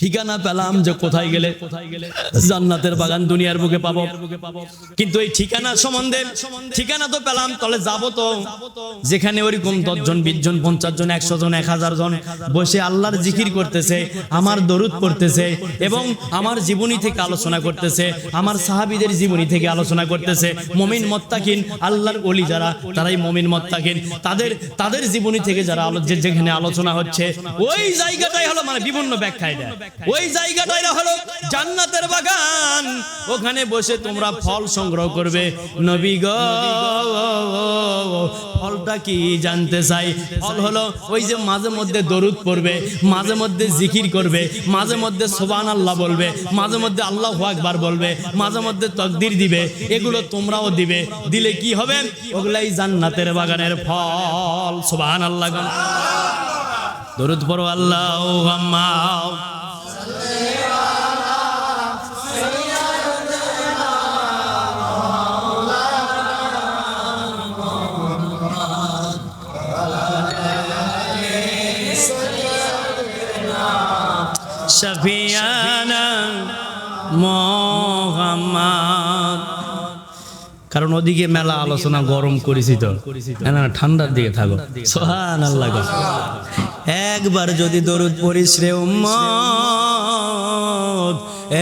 ঠিকানা পেলাম যে কোথায় গেলে জান্নাতের বাগান দুনিয়ার বুকে পাবো। কিন্তু এই ঠিকানা সম্বন্ধে ঠিকানা তো পেলাম, তাহলে যাব তো। যেখানে ওরকম দশজন বিশ জন পঞ্চাশ জন একশো জন এক হাজার জন বসে আল্লাহর জিকির করতেছে, আমার দরুদ পড়তেছে এবং আমার জীবনী থেকে আলোচনা করতেছে, আমার সাহাবিদের জীবনী থেকে আলোচনা করতেছে। মমিন মত্তাকিন, আল্লাহর অলি যারা, তারাই মমিন মত্তাকিন। তাদের তাদের জীবনী থেকে যারা যেখানে আলোচনা হচ্ছে, ওই জায়গাটাই হলো মানে বিভিন্ন ব্যাখ্যায় দেয়। ওই জায়গাটাই হলো জান্নাতের বাগান। ওখানে বসে তোমরা ফল সংগ্রহ করবে। নবী গো, ফলটা কি জানতে চাই? ফল হলো ওই যে মাঝে মধ্যে দরুদ পড়বে, মাঝে মধ্যে জিকির করবে, মাঝে মধ্যে সোবান আল্লাহ বলবে, মাঝে মধ্যে আল্লাহ আকবার বলবে, মাঝে মধ্যে তকদির দিবে, এগুলো তোমরাও দিবে। দিলে কি হবে? ওগুলাই জান্নাতের বাগানের ফল। সোবান আল্লাহ দরুদ পড়ো আল্লাহ মোহাম্মদ। কারণ ওদিকে মেলা আলোচনা গরম করেছি তো। না, ঠান্ডার দিকে থাকো। সোহান আল্লাহ একবার যদি দরুদ পড়িস রে উম্মত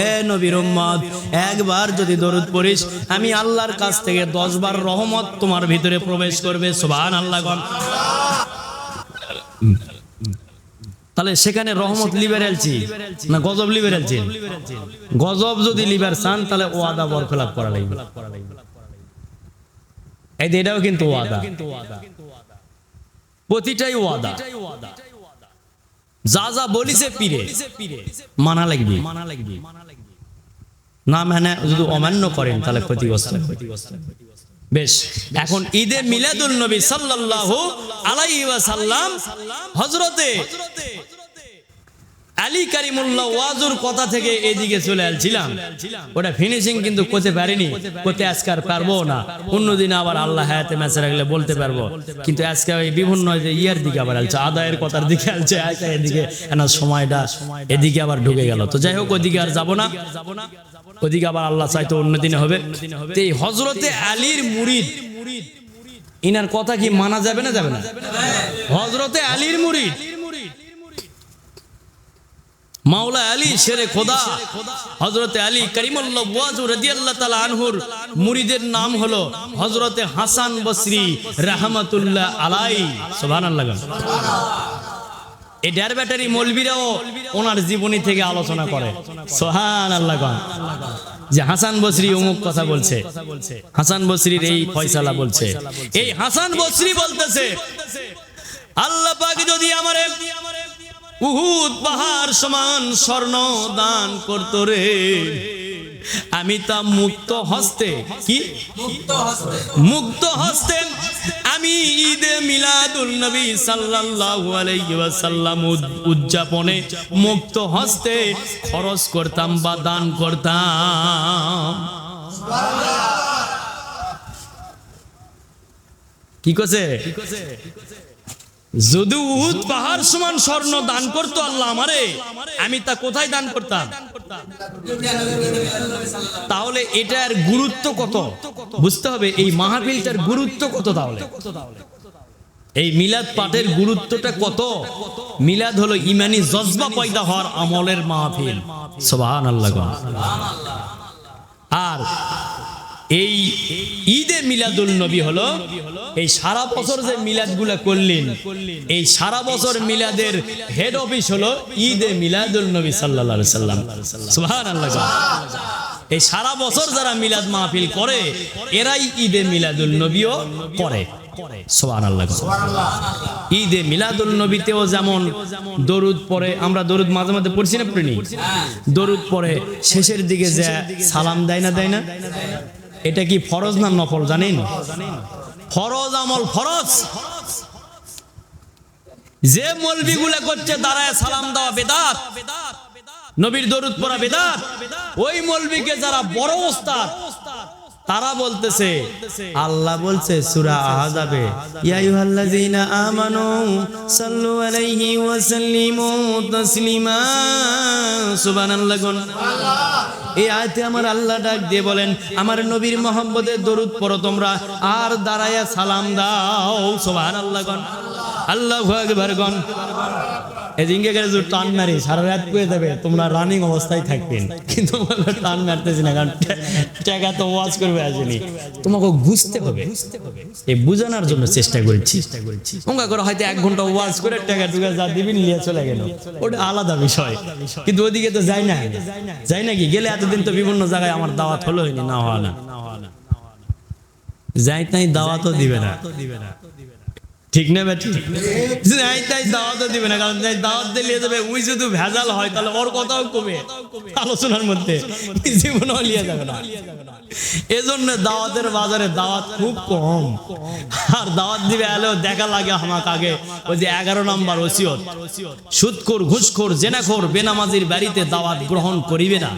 এ নবীর উম্মত একবার যদি দরুদ পড়িস আমি আল্লাহর কাছ থেকে দশ বার রহমত তোমার ভিতরে প্রবেশ করবে। সোহান আল্লাহ তাহলে সেখানে রহমত লিবার এলছি না গজব লিবার এলছি গজব যদি লিবার চান তাহলে ওয়াদা বরখলাপ করা লাগবে। এই এটাও কিন্তু ওয়াদা। প্রতিটাই ওয়াদা। যা যা বলিছে পীরে মানা লাগবে। মানা লাগবে। না মানে যদি অমান্য করেন তাহলে ক্ষতিগ্রস্ত। ক্ষতিগ্রস্ত। বেশ এখন ঈদে মিলাদুল নবী সাল্লাল্লাহু আলাইহি ওয়াসাল্লাম হযরতে আলী কারিমুল্লাহ ওয়াজুর কথা থেকে এদিকে চলে আসছিলাম। ওটা ফিনিশিং কিন্তু করতে পারিনি। করতে আজকে আর পারব না। অন্যদিন আবার আল্লাহ হায়াতে ম্যাচে রাখলে বলতে পারব। কিন্তু আজকে ওই বিভিন্ন যে ইয়ার দিকে আবার আলছে আদায়ের কথার দিকে আলছে আজকে এদিকে না সময়টা এদিকে আবার ঢুকে গেল। তো যাই হোক ওদিকে আর যাব না। ওদিকে আবার আল্লাহ চাইতো অন্যদিনে হবে। এই হজরতে আলীর মুরিদ। ইনার কথা কি মানা যাবে না যাবে না? হজরতে আলীর মুরিদ। মাওলা আলী শেরে খোদা। হজরতে আলী করিমুল্লাহ আনহুর মুরিদের নাম হলো হজরতে হাসান বসরি রাহমাতুল্লাহ আলাই সুবহানাল্লাহ এই ডের ব্যাটারি মৌলবীরাও ওনার জীবনী থেকে আলোচনা করে। সোহান আল্লাহ যে হাসান বসরি অমুক কথা বলছে। হাসান বসরির এই ফয়সালা বলছে। এই হাসান বসরি বলতেছে আল্লাহ পাক যদি আমারে উহুদ পাহাড় সমান স্বর্ণ দান করতো রে আমি তা মুক্ত হস্তে কি? মুক্ত হস্তে। মুক্ত হস্তে আমি ঈদে মিলাদুল নবী সাল্লাল্লাহু আলাইহি ওয়াসাল্লাম উদযাপনে মুক্ত হস্তে খরচ করতাম বা দান করতাম। কি কছে যদি উহুদ পাহাড় সমান স্বর্ণ দান করতো আল্লাহ আমারে, আমি তা কোথায় দান করতাম? তাহলে এটার গুরুত্ব কত? বুঝতে হবে, এই মাহফিলটার গুরুত্ব কত তাহলে? এই মিলাদ পাঠের গুরুত্বটা কত? মিলাদ হলো ইমানি জজবা পয়দা হওয়ার আমলের মাহফিল। আল্লাহ আর এই ঈদে মিলাদুল নবী হলো, এই সারা বছর যে মিলাদগুলা করলেন, এই সারা বছর মিলাদের হেড অফিস হলো ঈদে মিলাদুল নবী আলাইহি সাল্লাম। এই সারা বছর যারা মিলাদ মাহফিল করে, এরাই ঈদে মিলাদুল নবীও করে। ঈদে মিলাদুল নবীতেও যেমন দরুদ পরে আমরা দরুদ মাঝে মাঝে পড়ছি না, পড়িনি? দরুদ পরে শেষের দিকে যে সালাম দেয় না দেয় না? এটা কি ফরজ না নফল জানেন? ফরজ আমল ফরজ। যে মলবি গুলা করছে দাঁড়ায় সালাম দেওয়া বেদাত। নবীর দরুদ পড়া বেদাত। ওই মলবিকে যারা বড় ওস্তাদ তারা বলতেছে আল্লাহ বলছে সূরা আহাজাবে ইয়া আইয়ুহাল্লাযীনা আমানু সাল্লু আলাইহি ওয়া সাল্লিমু তাসলিমা। সুবহানাল্লাহ গুন এই আয়াতে আমার আল্লাহ ডাক দিয়ে বলেন আমার নবীর মোহাম্মদের দরুদ পড়ো তোমরা আর দাঁড়ায়া সালাম দাও। সুবহানাল্লাহ গন আল্লাহু আকবার গন এদিকে গেলে যে টান মারি, সারা রাত করে দেবে তোমরা রানিং অবস্থায় থাকবেন। কিন্তু টান মারতেছি না, কারণ টাকা তো ওয়াজ করবে, আসেনি। তোমাকে বুঝতে হবে। এই বুঝানোর জন্য চেষ্টা করেছি। করেছি করে, হয়তো এক ঘণ্টা ওয়াজ করে টাকা টুকা যা দিবি, নিয়ে চলে গেল। ওটা আলাদা বিষয়। কিন্তু ওদিকে তো যাই না যাই নাকি গেলে এতদিন তো বিভিন্ন জায়গায় আমার দাওয়াত হলো না হওয়া না। যাই তাই দাওয়াতও দিবে না। ঠিক না ব্যাটি যাই তাই দাওয়াতও দিবে না, কারণ যাই দাওয়াত দিলে যাবে উই যদি ভেজাল হয়, তাহলে ওর কথাও কমে। আলোচনার মধ্যে। জীবনও লিয়ে যাবে না। এজন্য দাওয়াতের বাজারে দাওয়াত খুব কম। আর দাওয়াত দিবে, এলেও দেখা লাগে আমাকে আগে। ওই যে এগারো নম্বর ওসিয়ত। সুদখোর ঘুষখোর, জেনাখোর, বেনামাজির বাড়িতে দাওয়াত গ্রহণ করিবে না।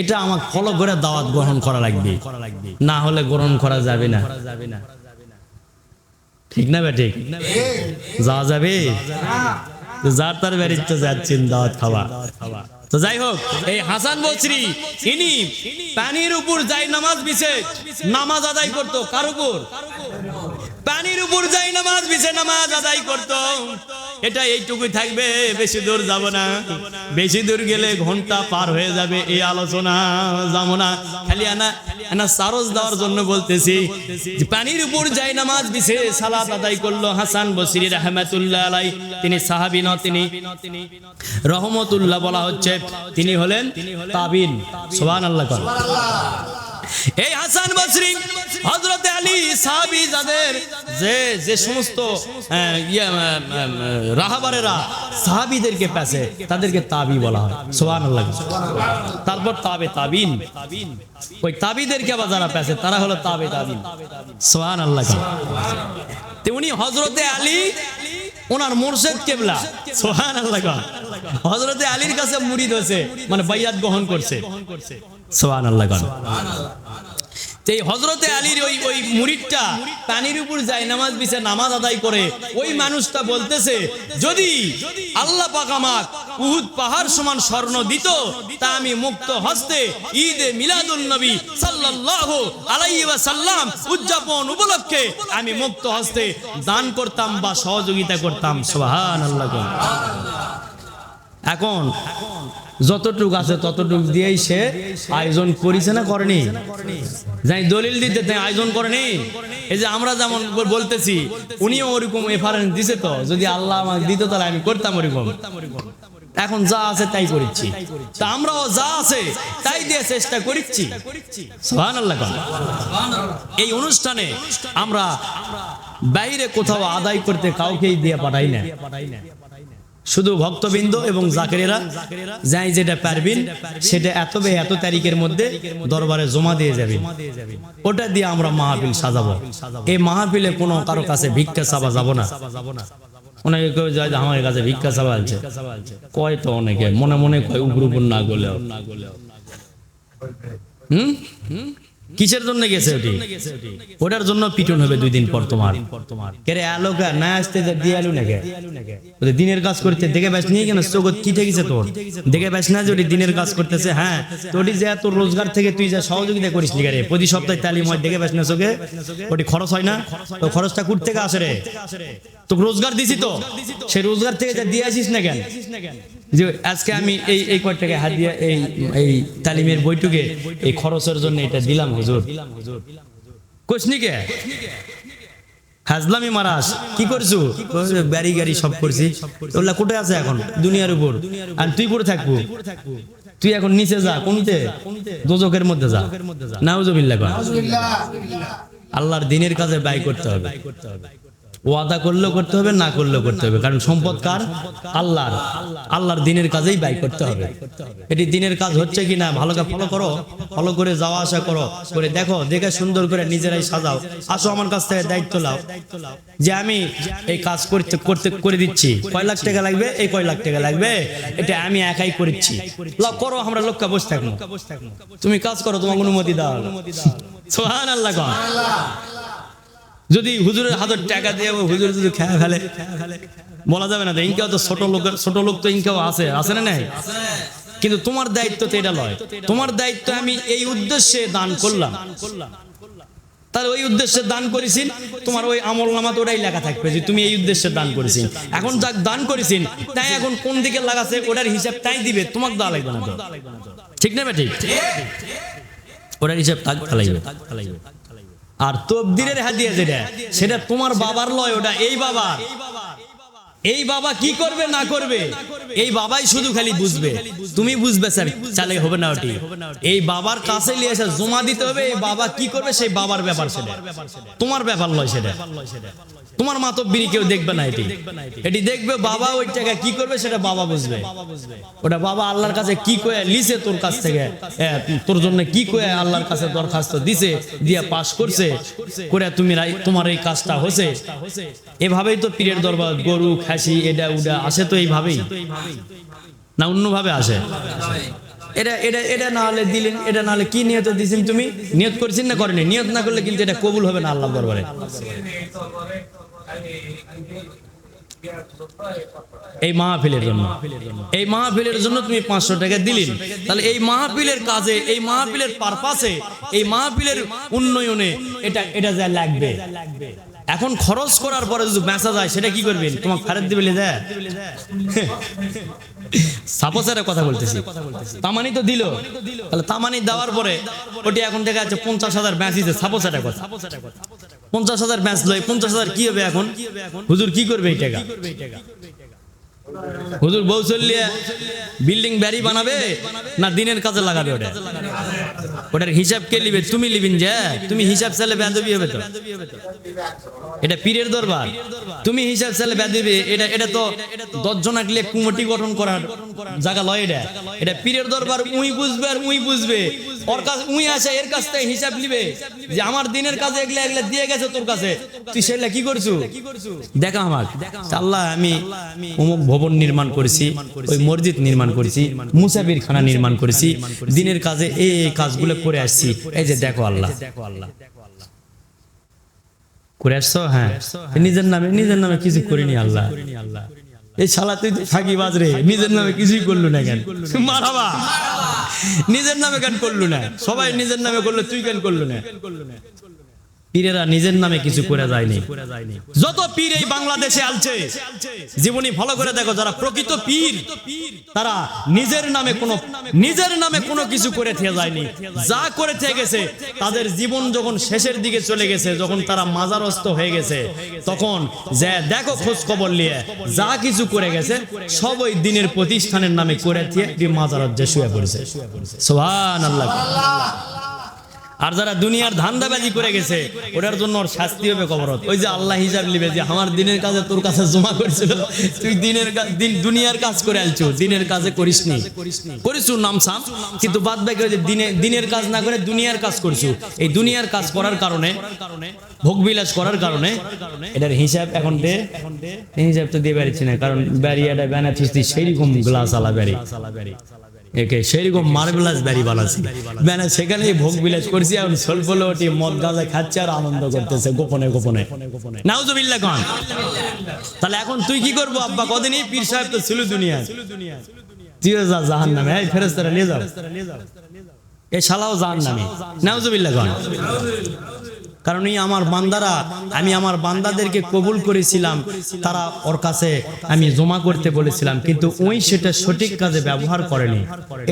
এটা আমাকে ফলো করে দাওয়াত গ্রহণ করা লাগবে। না হলে গ্রহণ করা যাবে না। ঠিক না বে ঠিক যাওয়া যাবে। যার তার বাড়ির তো যাচ্ছেন দাওয়াত খাওয়া। তো যাই হোক, এই হাসান বসরি ইনি পানির উপর যাই নামাজ বিছে নামাজ আদায় করতো, কার উপর? পানির উপর যাই নামাজ বিছে নামাজ আদায় করতো। এটা এইটুকুই থাকবে, বেশি দূর যাব না। বেশি দূর গেলে ঘণ্টা পার হয়ে যাবে এই আলোচনা, যাব না। খালি আনা আনা সারস দেওয়ার জন্য বলতেছি পানির উপর যাই নামাজ বিছে সালাত আদায় করল হাসান বসরি রহমাতুল্লাহ আলাই। তিনি সাহাবি ন তিনি রহমতুল্লাহ বলা হচ্ছে। তিনি হলেন তাবিন। সোহান আল্লাহ এই হাসান বসরি হজরত আলী সাহাবি যাদের যে যে সমস্ত রাহাবারেরা সাহাবিদেরকে পেছে তাদেরকে তাবি বলা হয়। সোহান তারপর তাবে তাবিন। ওই তাবিদেরকে আবার যারা পেছে তারা হলো তাবে তাবিন। সোহান আল্লাহ উনি হজরতে আলী, ওনার মোরশেদ কেবলা। সোহান আল্লাহ হজরতে আলীর কাছে মুরিদ হয়েছে মানে বাইয়াত গ্রহণ করছে। সোহান আল্লাহ এই হজরতে আলীর ওই ওই পানির উপর যায়, নামাজ বিছে নামাজ আদায় করে, ওই মানুষটা বলতেছে, যদি আল্লাহ আমাক উহুদ পাহাড় সমান স্বর্ণ দিত, তা আমি মুক্ত হস্তে ঈদে মিলাদুল নবী সাল্লাল্লাহু আলাইহি ওয়াসাল্লাম উদযাপন উপলক্ষে আমি মুক্ত হস্তে দান করতাম বা সহযোগিতা করতাম। সুবহানাল্লাহ এখন যতটুক আছে ততটুক দিয়েই সে আয়োজন করেছে না করেনি? যাই দলিল দিতে তাই আয়োজন করেনি? এই যে আমরা যেমন বলতেছি, উনিও ওরকম এফারেন্স দিছে তো, যদি আল্লাহ আমাকে দিত তাহলে আমি করতাম ওরকম। এখন যা আছে তাই করেছি। তা আমরাও যা আছে তাই দিয়ে চেষ্টা করেছি। এই অনুষ্ঠানে আমরা বাইরে কোথাও আদায় করতে কাউকেই দিয়ে পাঠাই না শুধু ভক্তবৃন্দ এবং জাকেরেরা যাই যেটা পারবেন, সেটা এত বে এত তারিখের মধ্যে দরবারে জমা দিয়ে যাবে। ওটা দিয়ে আমরা মাহফিল সাজাবো। এই মাহফিলে কোনো কারও কাছে ভিক্ষা চাবা যাব না। আমার কাছে ভিক্ষা কয় তো অনেকে, মনে মনে কয় না হুম হুম? কিসের জন্য গেছে ওটি? ওটার জন্য পিটন হবে দুই দিন পর তোমার। কেরে আলোকা না আসতে যা দিয়ে আলু নাকি? দিনের কাজ করতে দেখে ব্যাস নিয়ে কেন? চোখত কি ঠেকেছে তোর। দেখে ব্যাস না যে ওটি দিনের কাজ করতেছে? হ্যাঁ তো ওটি যে তোর রোজগার থেকে তুই যা সহযোগিতা করিস নি রে? প্রতি সপ্তাহে তালিম হয় দেখে ব্যাস না চোখে? ওটি খরচ হয় না? তো খরচটা কুট থেকে আসে রে? তোকে রোজগার দিছি তো। সেই রোজগার থেকে যা দিয়ে আসিস না কেন? যে আজকে আমি এই এই কয় টাকা হাত দিয়ে এই এই তালিমের বইটুকে এই খরচের জন্য এটা দিলাম হুজুর। কোশনিকে হাজলামি মারাস কি করছু? গাড়ি গাড়ি সব করছি। ওগুলা কোথায় আছে এখন? দুনিয়ার উপর। আর তুই করে থাকব? তুই এখন নিচে যা কোনতে? দোজকের মধ্যে যা। নাউজুবিল্লাহ। আল্লাহর দিনের কাজে ব্যয় করতে হবে। ওয়াদা করলেও করতে হবে, না করলেও করতে হবে। কারণ সম্পদ কার? আল্লাহর। আল্লাহর দিনের কাজেই ব্যয় করতে হবে। এটি দিনের কাজ হচ্ছে কি না ভালো ফলো করো ফলো করে যাওয়া আসা করো, করে দেখো, দেখে সুন্দর করে নিজেরাই সাজাও। আসো আমার কাছ থেকে দায়িত্ব লাও যে আমি এই কাজ করতে করতে, করে দিচ্ছি। কয় লাখ টাকা লাগবে? এই কয় লাখ টাকা লাগবে? এটা আমি একাই করেছি। করো, আমরা লোককে বসে থাকব। তুমি কাজ করো তোমার অনুমতি দাও। সোহান আল্লাহ যদি হুজুরের হাতের টাকা দিয়ে হুজুর যদি খেয়ে ফেলে, বলা যাবে না তো ইনকাও তো ছোট লোক ছোট লোক তো ইনকাও আছে আছে না নাই? কিন্তু তোমার দায়িত্ব তো এটা লয়। তোমার দায়িত্ব আমি এই উদ্দেশ্যে দান করলাম। তাহলে ওই উদ্দেশ্যে দান করেছেন, তোমার ওই আমল নামাতে ওটাই লেখা থাকবে যে তুমি এই উদ্দেশ্যে দান করেছেন। এখন যাক দান করেছেন, তাই এখন কোন দিকে লাগাছে, ওটার হিসাব তাই দিবে, তোমাকে দেওয়া লাগবে না ঠিক না ঠিক ওটার হিসাব তাক ফেলাইবে আর তবদিরের হাদিয়া যেটা সেটা তোমার বাবার লয় ওটা এই বাবার। এই বাবা কি করবে, না করবে? এই বাবাই শুধু খালি বুঝবে। তুমি বুঝবে, স্যার, চালে হবে না ওটি। এই বাবার কাছে নিয়ে এসে জমা দিতে হবে, এই বাবা কি করবে, সেই বাবার ব্যাপার সেটা। তোমার ব্যাপার নয় সেটা। তোমার মাতব্বিরি কেউ দেখবে না এটি। এটি দেখবে, বাবা ওই টাকা কি করবে, সেটা বাবা বুঝবে। ওটা বাবা আল্লাহর কাছে কি কয়ে লিছে তোর কাছ থেকে? তোর জন্য কি কয়ে আল্লাহর কাছে দরখাস্ত দিছে, দিয়ে পাশ করছে? করে তুমি তোমার এই কাজটা হয়েছে। এভাবেই তো পীরের দরবার, গরু খাসি এটা উডা আসে তো এইভাবেই। না অন্যভাবে আসে। এটা এটা এটা না হলে দিলেন এটা না হলে কি নিয়ত দিছেন তুমি? নিয়ত করছেন না করেনি নিয়ত না করলে কিন্তু এটা কবুল হবে না আল্লাহ দরবারে। এই মাহফিলের জন্য। এই মাহফিলের জন্য তুমি পাঁচশো টাকা দিলেন। তাহলে এই মাহফিলের কাজে এই মাহফিলের পারপাসে এই মাহফিলের উন্নয়নে এটা এটা যা লাগবে। এখন খরচ করার পরে যদি মেসা যায় সেটা কি করবেন তোমাকে ফেরত দিবে লে দেয় একটা কথা বলতেছি। তামানি তো দিল। তাহলে তামানি দেওয়ার পরে ওটি এখন দেখা যাচ্ছে পঞ্চাশ হাজার দিতে সাপোজ একটা কথা। পঞ্চাশ হাজার ব্যাস লয়, পঞ্চাশ হাজার কি হবে এখন? হুজুর কি করবে এই টাকা হুজুর বউ চললিয়ে বিল্ডিং ব্যারি বানাবে না দিনের কাজে লাগাবে ওটা? ওটার হিসাব কে লিবে? তুমি লিবিন যে? তুমি হিসাব চালে বেদবি হবে তো? এটা পীরের দরবার। তুমি হিসাব চালে বেদবি এটা এটা তো দশজন আঁকলে কুমটি গঠন করার জায়গা লয় এটা। এটা পীরের দরবার, উই বুঝবে আর উই বুঝবে। ওর কাছে, উই আসে, এর কাছ থেকে হিসাব নিবে যে আমার দিনের কাজে এগুলা এগুলা দিয়ে গেছে তোর কাছে। তুই সেগুলা কি করছু? দেখা আমার। আল্লাহ আমি অমুক ভবন নির্মাণ করেছি, ওই মসজিদ নির্মাণ করেছি মুসাফির খানা নির্মাণ করেছি, দিনের কাজে এই কাজগুলো করে আসছি। এই যে দেখো আল্লাহ। করে আসছো? হ্যাঁ। নিজের নামে নিজের নামে কিছু করিনি আল্লাহ। এই শালা তুই ফাঁকি বাজ রে। নিজের নামে কিছুই করল না কেন? মারাবা। নিজের নামে কেন করলু না? সবাই নিজের নামে করল তুই কেন করল না? পীরেরা নিজের নামে কিছু করে যায়নি। যত পীর এই বাংলাদেশে আলছে জীবনী ফলো করে দেখো যারা প্রকৃত পীর তারা নিজের নামে কোনো নিজের নামে কোনো কিছু করে থেকে যায়নি। যা করে থেকে গেছে তাদের জীবন যখন শেষের দিকে চলে গেছে যখন তারা মাজারস্থ হয়ে গেছে তখন যে দেখো খোঁজ খবর নিয়ে যা কিছু করে গেছে সব ওই দিনের প্রতিষ্ঠানের নামে করে দিয়ে মাজারত যে শুয়ে পড়েছে। সোহান আল্লাহ আর যারা দুনিয়ার ধান্দাবাজি করে গেছে, ওটার জন্য ওর শাস্তি হবে কবরত। ওই যে আল্লাহ হিসাব লিবে যে, আমার দিনের কাজে তোর কাছে জমা করেছিল, তুই দিনের দিন দুনিয়ার কাজ করে আলছো, দিনের কাজে করিসনি করিসু নাম সাম, কিন্তু বাদ বাকি যে দিনে, দিনের কাজ না করে দুনিয়ার কাজ করছু। এই দুনিয়ার কাজ করার কারণে ভোগবিলাস করার কারণে, এটার হিসাব এখন দে হিসাব তো দিয়ে পারছি না, কারণ ব্যারিয়াটা ব্যানাথিস সেই রকম গ্লাস আলা ব্যারি একে সেরকম মার্বেলাস ব্যারি বানাচ্ছি। মানে সেখানেই ভোগ বিলাস করছি এখন স্বল্প ওটি মদ গাঁজা খাচ্ছে আর আনন্দ করতেছে গোপনে গোপনে। নাউজুবিল্লাহ কন। তাহলে এখন তুই কি করব আব্বা? কদিনই পীর সাহেব তো ছিল দুনিয়া তুইও যা জাহান নামে এই ফেরেস্তারা নিয়ে যাও। এ শালাও জাহান নামে নাউজুবিল্লাহ কন। কারণ এই আমার বান্দারা, আমি আমার বান্দাদেরকে কবুল করেছিলাম। তারা ওর কাছে আমি জমা করতে বলেছিলাম, কিন্তু ওই সেটা সঠিক কাজে ব্যবহার করেনি।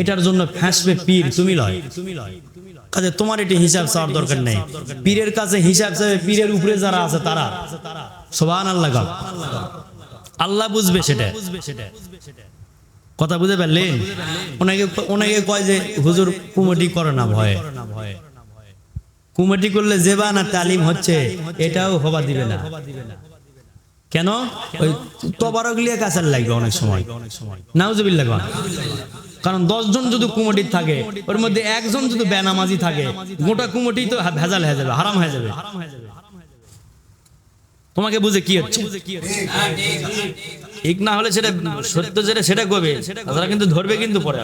এটার জন্য ফ্যাসবে পীর তুমি লয়। কাজে তোমার এটি হিসাব চাওয়ার দরকার নেই। পীরের কাছে হিসাব চাবে পীরের উপরে যারা আছে তারা। সোবান আল্লাহ। আল্লাহ বুঝবে সেটা। কথা বুঝে পারলেন ওনাকে ওনাকে কয় যে, হুজুর কুমটি করে না ভয়ে। কুমটি করলে জেবা না তালিম হচ্ছে, এটাও হবা দিবে না। কেন? ওই তবারকলিয়া কাছের লাগবে অনেক সময়। নাউজুবিল্লাহ কোন। কারণ দশজন যদি কুমটির থাকে, ওর মধ্যে একজন যদি বেনামাজি থাকে, গোটা কুমটি তো ভেজাল হয়ে যাবে, হারাম হয়ে যাবে। তোমাকে বুঝে কি হচ্ছে? ঠিক না হলে সেটা সত্য যেটা, সেটা করবে। তারা কিন্তু ধরবে কিন্তু পরে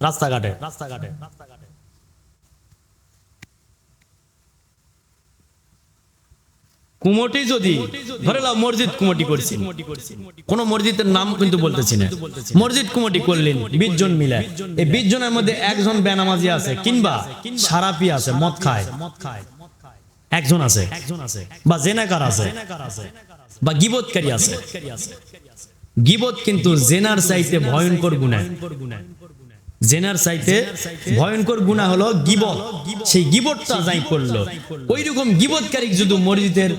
রাস্তাঘাটে রাস্তাঘাটে রাস্তাঘাটে। কুমটি যদি, ধরে লাও মসজিদ কুমটি করছি কোন মসজিদের নাম কিন্তু বলতেছি না। মসজিদ কুমটি করলেন, বিশ জন মিলে। এই বিশ জনের মধ্যে একজন বেনামাজি আছে কিংবা সারাপি আছে, মদ খায়। একজন আছে একজন আছে বা জেনাকার আছে, বা গিবতকারী আছে। গিবত কিন্তু জেনার চাইতে ভয়ঙ্কর গুণায়। জেনার চাইতে ভয়ঙ্কর গুণা হলো গিবত। সেই গিবতটা যাই করল। ওই রকম গিবতকারী যদি মসজিদের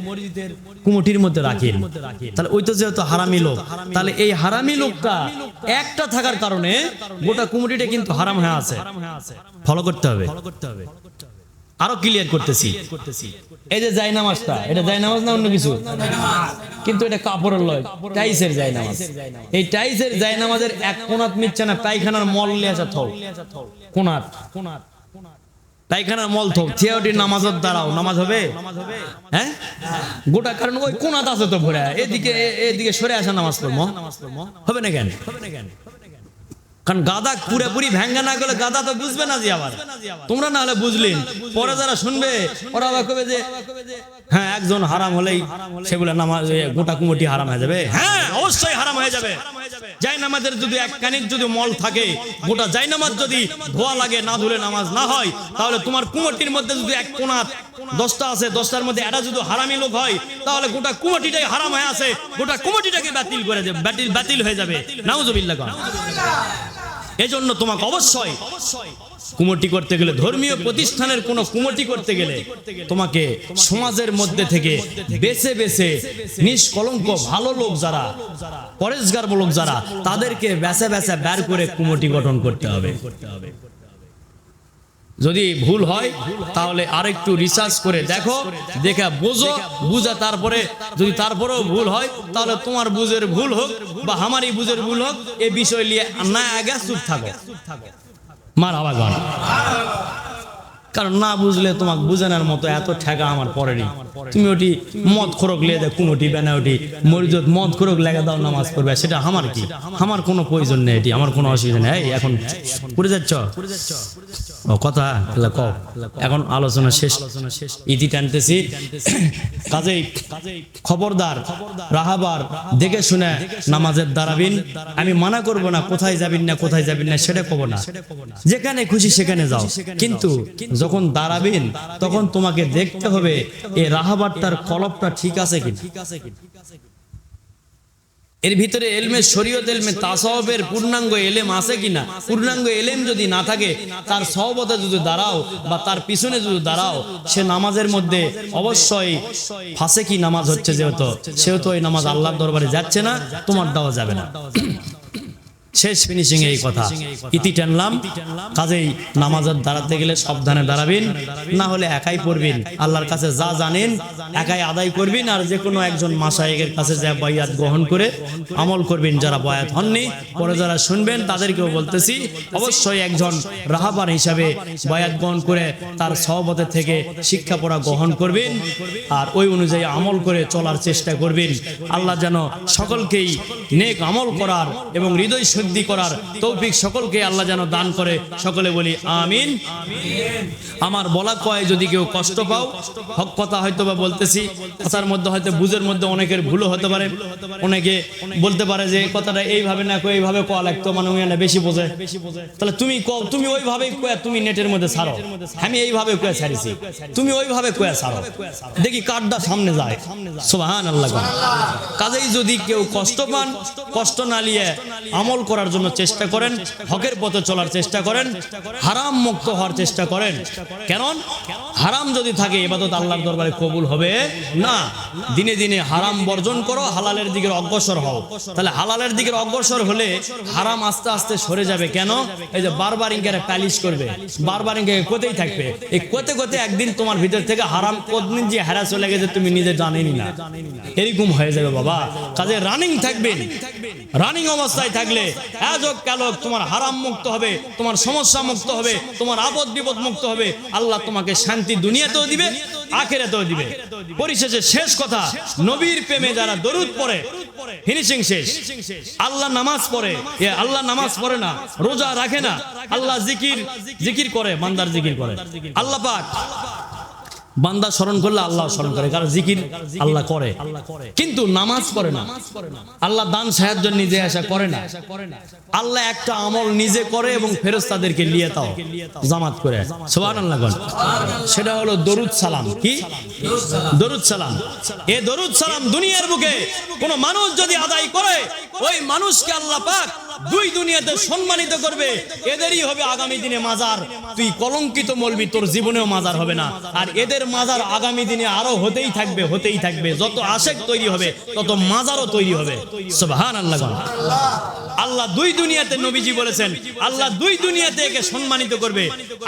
কুমটির মধ্যে রাখেন তাহলে ওই তো যেহেতু হারামি লোক তাহলে এই হারামি লোকটা একটা থাকার কারণে গোটা কুমটিটা কিন্তু হারাম হয়ে আছে। ফলো করতে হবে। আরও ক্লিয়ার করতেছি। এই যে জাই নামাজটা এটা জাই নামাজ না অন্য কিছু? কিন্তু এটা কাপড়ের লয়, টাইসের জাই নামাজ এই টাইসের জাই নামাজের এক কোনাত মিচ্ছে না, পায়খানার মল লিয়ে আছে থৌ কোনাত পায়খানার মল থৌ থিয়াওটির নামাজের দ্বারাও। নামাজ হবে? হ্যাঁ? গোটা কারণ ওই কোনাত আছে তো ভরে। এদিকে এদিকে সরে আসা নামাজ পড়ব। হবে না কেন হবে না কেন? কারণ গাদা পুরোপুরি ভেঙ্গা না গেলে গাদা তো বুঝবে না যে আবার। তোমরা না হলে বুঝলেন পরে যারা শুনবে, ওরা কবে যে হ্যাঁ একজন হারাম হলেই সেগুলো নামাজ গোটা কুমটি হারাম হয়ে যাবে। হ্যাঁ অবশ্যই হারাম হয়ে যাবে। যাই নামাজের যদি এক কানিক যদি মল থাকে, গোটা যাই নামাজ যদি ধোয়া লাগে, না ধুলে নামাজ না হয়, তাহলে তোমার কুমটির মধ্যে যদি এক কোনাত দশটা আছে, দশটার মধ্যে এটা যদি হারামি লোক হয়, তাহলে গোটা কুমটিটাই হারাম হয়ে আছে। গোটা কুমটিটাকে বাতিল করে দেবে বাতিল হয়ে যাবে। নাউজুবিল্লাহ কন এজন্য তোমাকে অবশ্যই কুমটি করতে গেলে, ধর্মীয় প্রতিষ্ঠানের কোন কুমটি করতে গেলে তোমাকে সমাজের মধ্যে থেকে বেছে বেছে নিষ্কলঙ্ক, ভালো লোক যারা পরেশগার লোক যারা, তাদেরকে বেছে বেছে বের করে কুমটি গঠন করতে হবে। যদি ভুল হয়, তাহলে আরেকটু রিসার্চ করে দেখো, দেখে বোঝো, বুঝা তারপরে যদি তারপরেও ভুল হয়, তাহলে তোমার বুঝের ভুল হোক বা আমারই বুঝের ভুল হোক, এ বিষয় নিয়ে না আগে চুপ থাকো। মার আবার কারণ না বুঝলে তোমাকে বুঝানোর মতো এত ঠেকা আমার পড়েনি। তুমি ওটি মদ খোরক লিয়ে দেয় কোনোটি বেনা ওটি। মরিজত মদ খোরক লেগে দাও, নামাজ পড়বে। সেটা আমার কি? আমার কোনো প্রয়োজন নেই এটি, আমার কোনো অসুবিধা নেই। এখন পড়ে যাচ্ছ? কথা এখন আলোচনা শেষ। ইতি টানতেছি। কাজেই খবরদার, রাহাবার দেখে শুনে নামাজের দাঁড়াবিন আমি মানা করব না কোথায় যাবিন না কোথায় যাবিন না, সেটা কব না। যেখানে খুশি সেখানে যাও। কিন্তু যখন দাঁড়াবিন তখন তোমাকে দেখতে হবে এই রাহাবারটার কলপটা ঠিক আছে কি এর ভিতরে এলমে শরীয়ত, এলমে তাসবের পূর্ণাঙ্গ এলেম আছে কিনা? পূর্ণাঙ্গ এলেম যদি না থাকে, তার সহবতে যদি দাঁড়াও বা তার পিছনে যদি দাঁড়াও, সে নামাজের মধ্যে অবশ্যই ফাঁসে কি নামাজ হচ্ছে যেহেতু? সেহেতু ওই নামাজ আল্লাহর দরবারে যাচ্ছে না, তোমার দেওয়া যাবে না। শেষ ফিনিশিং এই কথা। ইতি টানলাম। কাজেই নামাজের দাঁড়াতে গেলে সাবধানে দাঁড়াবেন। না হলে একাই পড়বেন। আল্লাহর কাছে যা জানেন একাই আদায় করবেন আর যে কোনো একজন মাসায়েকের কাছে যা বয়াত গ্রহণ করে আমল করবেন। যারা বয়াত হননি পরে যারা শুনবেন তাদেরকেও বলতেছি অবশ্যই একজন রাহাবার হিসাবে বয়াত গ্রহণ করে তার সহবতের থেকে শিক্ষা পড়া গ্রহণ করবেন আর ওই অনুযায়ী আমল করে চলার চেষ্টা করবেন। আল্লাহ যেন সকলকেই নেক আমল করার এবং হৃদয় শুদ্ধি করার তৌফিক সকলকে আল্লাহ যেন দান করে। সকলে বলি, আমিন। আমার বলা কয়, যদি কেউ কষ্ট পাও, হক কথা হয়তো বা বলতেছি, কথার মধ্যে হয়তো বুঝের মধ্যে অনেকের ভুলও হতে পারে। অনেকে বলতে পারে যে, কথাটা এইভাবে না এইভাবে কোয়া লাগতো মানে উনি না বেশি বোঝে। তাহলে তুমি কও, তুমি ওইভাবেই কয়া, তুমি নেটের মধ্যে ছাড়ো। আমি এইভাবে কয়া ছাড়িছি, তুমি ওইভাবে কয়া ছাড়ো। দেখি কাঠটা সামনে যায়। সুবহান আল্লাহ কাজেই যদি কেউ কষ্ট পান, কষ্ট না নিয়ে আমল করার জন্য চেষ্টা করেন, হকের পথে চলার চেষ্টা করেন, হারাম মুক্ত হওয়ার চেষ্টা করেন। কেন হারাম যদি থাকে, এবাদত আল্লাহর দরবারে কবুল হবে না। দিনে দিনে হারাম বর্জন করো, হালালের দিকে অগ্রসর হও। তাহলে হালালের দিকে অগ্রসর হলে হারাম আস্তে আস্তে সরে যাবে কেন? এই যে বারবার ইঙ্কারে পালিশ করবে, বারবার ইঙ্কে কোথায় থাকবে। এই কোতে কোতে একদিন তোমার ভিতর থেকে হারাম কতদিন যে হারা চলে গেছে, তুমি নিজে জানেনি না। এরকম হয়ে যাবে বাবা। কাজে রানিং থাকবেন। রানিং অবস্থায় থাকলে আজক কালক, তোমার হারাম মুক্ত হবে, তোমার সমস্যা মুক্ত হবে, তোমার আপদ বিপদ মুক্ত হবে। আল্লাহ তোমাকে শান্তি দুনিয়াতেও দিবে, আখেরাতেও দিবে। পরিশেষে শেষ কথা, নবীর প্রেমে যারা দরুদ পড়ে ফিনিশিং শেষ। আল্লাহ নামাজ পড়ে আল্লাহ নামাজ পড়ে না, রোজা রাখে না। আল্লাহ জিকির জিকির করে, বান্দার জিকির করে। আল্লাহ পাক বান্দা স্মরণ করলে আল্লাহ স্মরণ করে কারণ জিকির আল্লাহ করে কিন্তু নামাজ পড়ে না। আল্লাহ দান সাহায্য নিজে আসা করে না। আল্লাহ একটা আমল নিজে করে এবং ফেরেস্তাদেরকে লিয়ে তাও। জামাত করে। সোহান আল্লাহ কন। সেটা হলো দরুদ সালাম। কি? দরুদ সালাম। এ দরুদ সালাম দুনিয়ার বুকে। কোন মানুষ যদি আদায় করে ওই মানুষকে আল্লাহ পাক দুই দুনিয়াতে সম্মানিত করবে। এদেরই হবে আগামী দিনে মাজার। তুই কলঙ্কিত মলবি, তোর জীবনেও মাজার হবে না। আর এদের মাজার আগামী দিনে আরও হতেই থাকবে হতেই থাকবে। যত আশেক তৈরি হবে, তত মাজারও তৈরি হবে। সুবহান আল্লাহ। আল্লাহ দুই দুনিয়াতে নবীজি বলেছেন, আল্লাহ দুই দুনিয়াতে একে সম্মানিত করবে।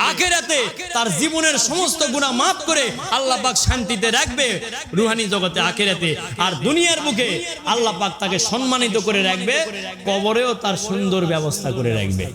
আখেরাতে তার জীবনের সমস্ত গুণা মাফ করে আল্লাহ পাক শান্তিতে রাখবে রুহানি জগতে আখেরাতে। আর দুনিয়ার বুকে আল্লাহ পাক তাকে সম্মানিত করে রাখবে, কবরেও তার সুন্দর ব্যবস্থা করে রাখবে।